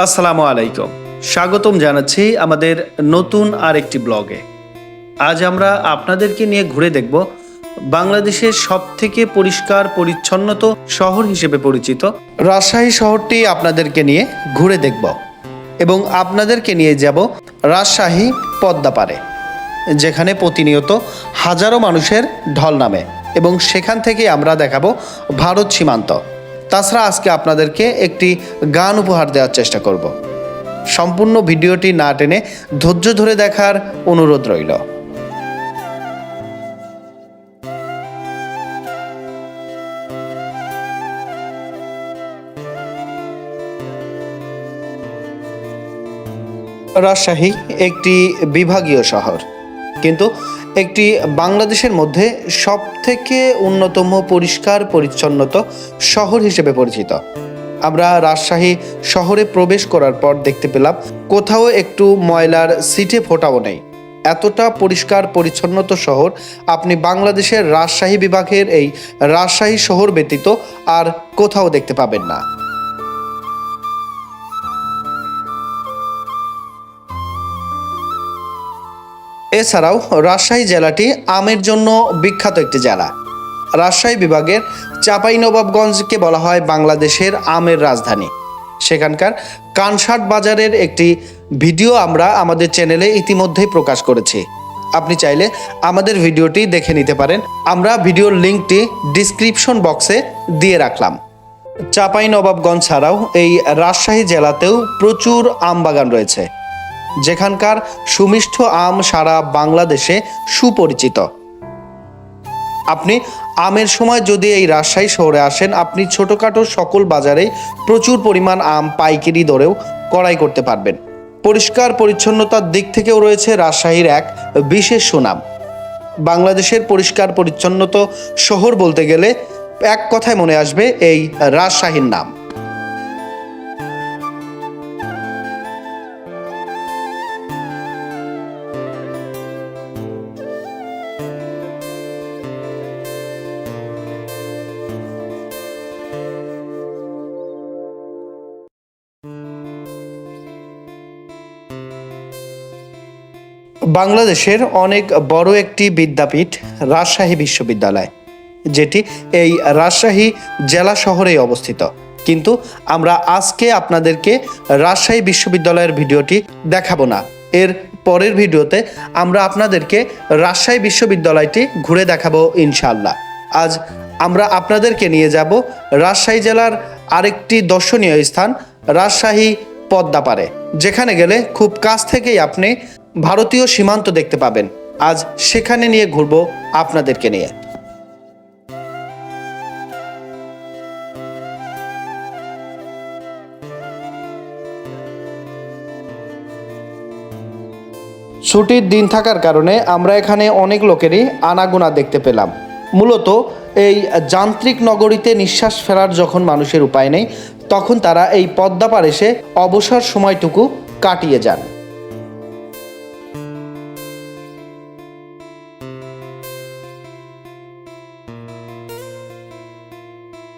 আসসালামু আলাইকুম। স্বাগতম জানাচ্ছি আমাদের নতুন আরেকটি ব্লগে। আজ আমরা আপনাদেরকে নিয়ে ঘুরে দেখব বাংলাদেশের সব থেকে পরিষ্কার, পরিচ্ছন্নত শহর হিসেবে পরিচিত রাজশাহী শহরটি আপনাদেরকে নিয়ে ঘুরে দেখব এবং আপনাদেরকে নিয়ে যাব রাজশাহী পদ্মাপাড়ে, যেখানে প্রতিনিয়ত হাজারো মানুষের ঢল নামে এবং সেখান থেকে আমরা দেখাবো ভারত সীমান্ত। তাছাড়া আজকে আপনাদেরকে একটি গান উপহার দেওয়ার চেষ্টা করব। সম্পূর্ণ ভিডিওটি না টেনে ধৈর্য ধরে দেখার অনুরোধ রইল। রাজশাহী একটি বিভাগীয় শহর, কিন্তু একটি বাংলাদেশের মধ্যে সব থেকে অন্যতম পরিষ্কার পরিচ্ছন্নত শহর হিসেবে পরিচিত। আমরা রাজশাহী শহরে প্রবেশ করার পর দেখতে পেলাম, কোথাও একটু ময়লার সিটে ফোটাও নেই। এতটা পরিষ্কার পরিচ্ছন্নত শহর আপনি বাংলাদেশের রাজশাহী বিভাগের এই রাজশাহী শহর ব্যতীত আর কোথাও দেখতে পাবেন না। এছাড়াও রাজশাহী জেলাটি আমের জন্য বিখ্যাত একটি জেলা। রাজশাহী বিভাগের চাঁপাইনবাবগঞ্জকে বলা হয় বাংলাদেশের আমের রাজধানী। সেখানকার কানসাট বাজারের একটি ভিডিও আমরা আমাদের চ্যানেলে ইতিমধ্যেই প্রকাশ করেছি। আপনি চাইলে আমাদের ভিডিওটি দেখে নিতে পারেন। আমরা ভিডিওর লিঙ্কটি ডিসক্রিপশন বক্সে দিয়ে রাখলাম। চাঁপাইনবাবগঞ্জ ছাড়াও এই রাজশাহী জেলাতেও প্রচুর আম বাগান রয়েছে। যেখানকার সুমিষ্ঠ আম সারা বাংলাদেশে সুপরিচিত। আপনি আমের সময় যদি এই রাজশাহী শহরে আসেন, আপনি ছোটোখাটো সকল বাজারে প্রচুর পরিমাণ আম, পাইকারি দরেও কড়াই করতে পারবেন। পরিষ্কার পরিচ্ছন্নতার দিক থেকেও রয়েছে রাজশাহীর এক বিশেষ সুনাম। বাংলাদেশের পরিষ্কার পরিচ্ছন্নত শহর বলতে গেলে এক কথায় মনে আসবে এই রাজশাহীর নাম। বাংলাদেশের অনেক বড় একটি বিদ্যাপীঠ, রাজশাহী বিশ্ববিদ্যালয়, যেটি এই রাজশাহী জেলা শহরেই অবস্থিত। কিন্তু আমরা আজকে আপনাদেরকে রাজশাহী বিশ্ববিদ্যালয়ের ভিডিওটি দেখাবো না। এর পরের ভিডিওতে আমরা আপনাদেরকে রাজশাহী বিশ্ববিদ্যালয়টি ঘুরে দেখাবো ইনশাআল্লাহ। আজ আমরা আপনাদেরকে নিয়ে যাব রাজশাহী জেলার আরেকটি দর্শনীয় স্থান, রাজশাহী পদ্মাপাড়ে, যেখানে গেলে খুব কাছ থেকেই আপনি ভারতীয় সীমান্ত দেখতে পাবেন। আজ সেখানে নিয়ে ঘুরবো আপনাদেরকে নিয়ে। ছুটির দিন থাকার কারণে আমরা এখানে অনেক লোকেরই আনাগোনা দেখতে পেলাম। মূলত এই যান্ত্রিক নগরীতে নিঃশ্বাস ফেরার যখন মানুষের উপায় নেই, তখন তারা এই পদ্মা পার এসে অবসর সময়টুকু কাটিয়ে যান।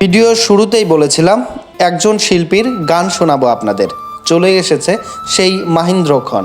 ভিডিওর শুরুতেই বলেছিলাম একজন শিল্পীর গান শোনাবো আপনাদের। চলে এসেছে সেই মাহিন্দ্র খন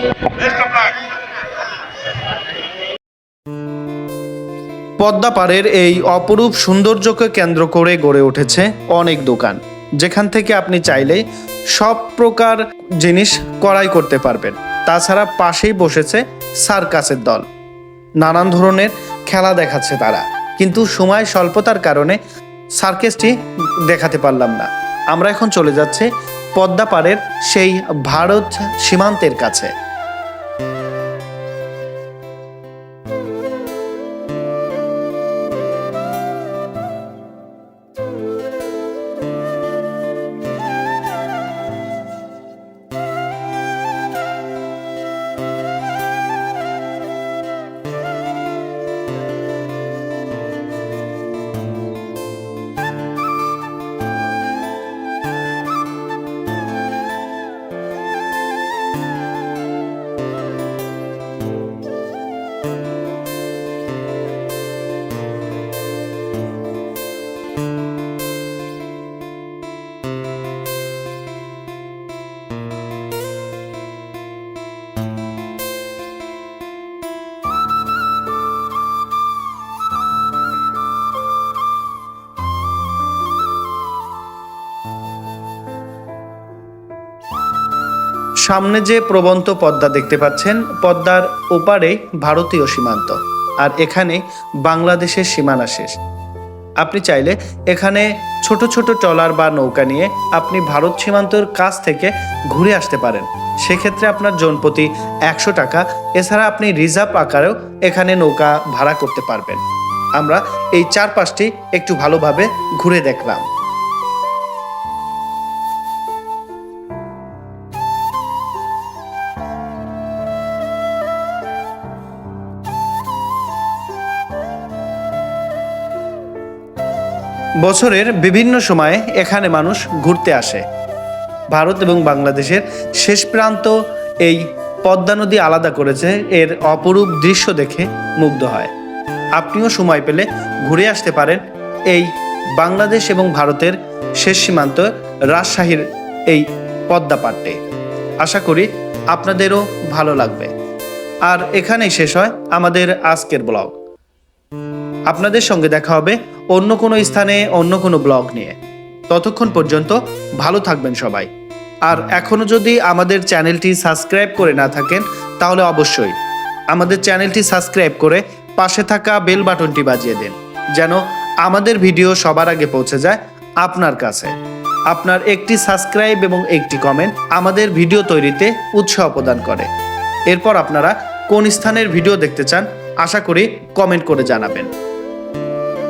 Best of luck. পদ্মা পাড়ের এই অপরূপ সৌন্দর্যকে কেন্দ্র করে গড়ে উঠেছে অনেক দোকান, যেখান থেকে আপনি চাইলে সব প্রকার জিনিস কড়াই করতে পারবেন। তাছাড়া পাশেই বসেছে সার্কাসের দল। নানান ধরনের খেলা দেখাচ্ছে তারা, কিন্তু সময় স্বল্পতার কারণে সার্কেসটি দেখাতে পারলাম না। আমরা এখন চলে যাচ্ছে পদ্মা পাড়ের সেই ভারত সীমান্তের কাছে। সামনে যে প্রবন্ত পদ্মা দেখতে পাচ্ছেন, পদ্মার ওপারে ভারতীয় সীমান্ত, আর এখানে বাংলাদেশের সীমানা শেষ। আপনি চাইলে এখানে ছোট ছোট ট্রলার বা নৌকা নিয়ে আপনি ভারত সীমান্তর কাছ থেকে ঘুরে আসতে পারেন। সেক্ষেত্রে আপনার জনপ্রতি একশো টাকা, এছাড়া আপনি রিজার্ভ আকারেও এখানে নৌকা ভাড়া করতে পারবেন। আমরা এই চারপাশটি একটু ভালোভাবে ঘুরে দেখলাম। বছরের বিভিন্ন সময়ে এখানে মানুষ ঘুরতে আসে। ভারত এবং বাংলাদেশের শেষ প্রান্ত এই পদ্মা নদী আলাদা করেছে, এর অপরূপ দৃশ্য দেখে মুগ্ধ হয়। আপনিও সময় পেলে ঘুরে আসতে পারেন এই বাংলাদেশ এবং ভারতের শেষ সীমান্ত রাজশাহীর এই পদ্মা পাট্টে আশা করি আপনাদেরও ভালো লাগবে। আর এখানেই শেষ হয় আমাদের আজকের ব্লগ। আপনাদের সঙ্গে দেখা হবে অন্য কোনো স্থানে, অন্য কোনো ব্লগ নিয়ে। ততক্ষণ পর্যন্ত ভালো থাকবেন সবাই। আর এখনও যদি আমাদের চ্যানেলটি সাবস্ক্রাইব করে না থাকেন, তাহলে অবশ্যই আমাদের চ্যানেলটি সাবস্ক্রাইব করে পাশে থাকা বেল বাটনটি বাজিয়ে দিন, যেন আমাদের ভিডিও সবার আগে পৌঁছে যায় আপনার কাছে। আপনার একটি সাবস্ক্রাইব এবং একটি কমেন্ট আমাদের ভিডিও তৈরিতে উৎসাহ প্রদান করে। এরপর আপনারা কোন স্থানের ভিডিও দেখতে চান, আশা করি কমেন্ট করে জানাবেন।